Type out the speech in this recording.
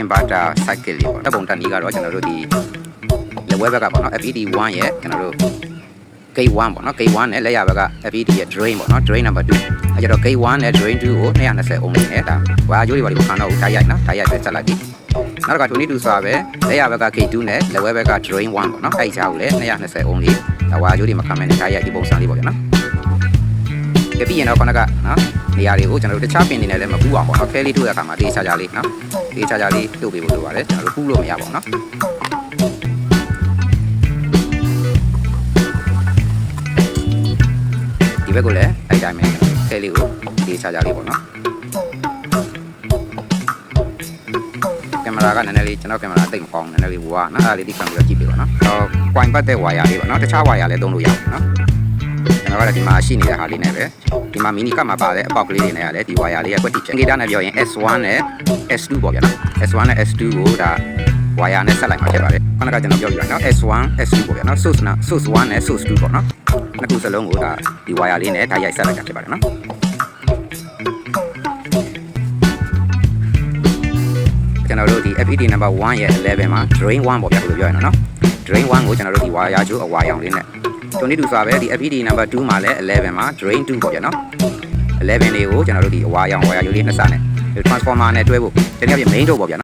inverter cycle လေးပေါ့တပ်ပုံတက်နီးကတော့ကျွန်တော်တို့ဒီလက်ဝဲဘက်ကပေါ့နော် FED 1 ရဲ့ကျွန်တော်တို့ gate 1ပေါ့နော် gate 1နဲ့လက်ရဘက်က FED ရဲ့ drain ပေါ့နော် drain number 2အဲကျတော့ gate 1နဲ့ drain 2ကို220 ohm နဲ့ဒါဝါကြိုးတွေပါဒီကိုခံတော့ထားရိုက်နော်ထားရိုက်ပဲဆက်လိုက်ပြီနောက်တစ်ခါ22ဆိုတာပဲလက်ရဘက်က gate 2နဲ့လက်ဝဲဘက်က drain 1ပေါ့နော်အဲ့ချာကိုလည်း220 ohm လေးဒါဝါကြိုးတွေမခံမဲ့နဲ့ထားရိုက်ဒီပုံစံလေးပေါ့ဗျာနော် ကြည့်ရင်တော့ခဏကနော်နေရာတွေကိုကျွန်တော်တို့တခြားပင်နေနဲ့လည်းမပူအောင်ပေါ့နော်ခဲလေးထုတ်ရခါမှာတေးချာချာလေးနော်တေးချာချာလေးထုတ်ပေးဖို့လိုပါတယ်ကျွန်တော်တို့ပူလို့မရပါဘူးနော်ဒီဘက်ကိုလည်းအဲ့တိုင်းပဲဆဲလေးကိုဒီချာချာလေးပေါ့နော်ကင်မရာကနည်းနည်းလေးကျွန်တော်ကင်မရာတိတ်မကောင်းနည်းနည်းလေးဝါနော်အဲ့ဒါလေးဒီကံပြီးတော့ကြည့်ပြပါနော်တော့ကွိုင်ပတ်တဲ့ဝါယာလေးပေါ့နော်တခြားဝါယာလည်းသုံးလို့ရပါတယ်နော် ကျွန်တော်ကလည်းဒီမှာရှိနေတဲ့ဟာလေးနဲ့ပဲဒီမှာမီနီကတ်မှာပါတဲ့အပေါက်ကလေးတွေနဲ့ရတယ်ဒီဝါယာလေးရဲ့ကွက်တိချင်ဂီတာနဲ့ပြောရင် S1 နဲ့ S2 ပေါ့ဗျာနော် S1 နဲ့ S2 ကိုဒါဝါယာနဲ့ဆက်လိုက်မှာဖြစ်ပါတယ်ခုနကကျွန်တော်ပြောပြတာနော် S1 S2 ပေါ့ဗျာနော် source နဲ့ source 1နဲ့ source 2ပေါ့နော်နှစ်ခုစလုံးကိုဒါဒီဝါယာလေးနဲ့ဓာတ်ရိုက်ဆက်လိုက်တာဖြစ်ပါတယ်နော်ကျွန်တော်တို့ဒီ FED number 1ရဲ့11မှာ drain 1ပေါ့ဗျာလို့ပြောရအောင်နော် drain 1ကိုကျွန်တော်တို့ဒီဝါယာကျိုးအဝါရောင်လေးနဲ့ တူနေတူစွာပဲဒီ FED number 2မှာလည်း11မှာ drain 2ပေါ့ဗျာနော်11လေးကိုကျွန်တော်တို့ဒီအဝါရောင်ဝါယာရိုးလေးနှစ်စနဲ့ transformer နဲ့တွဲဖို့တကယ်ပြ main တော့ပေါ့ဗျာ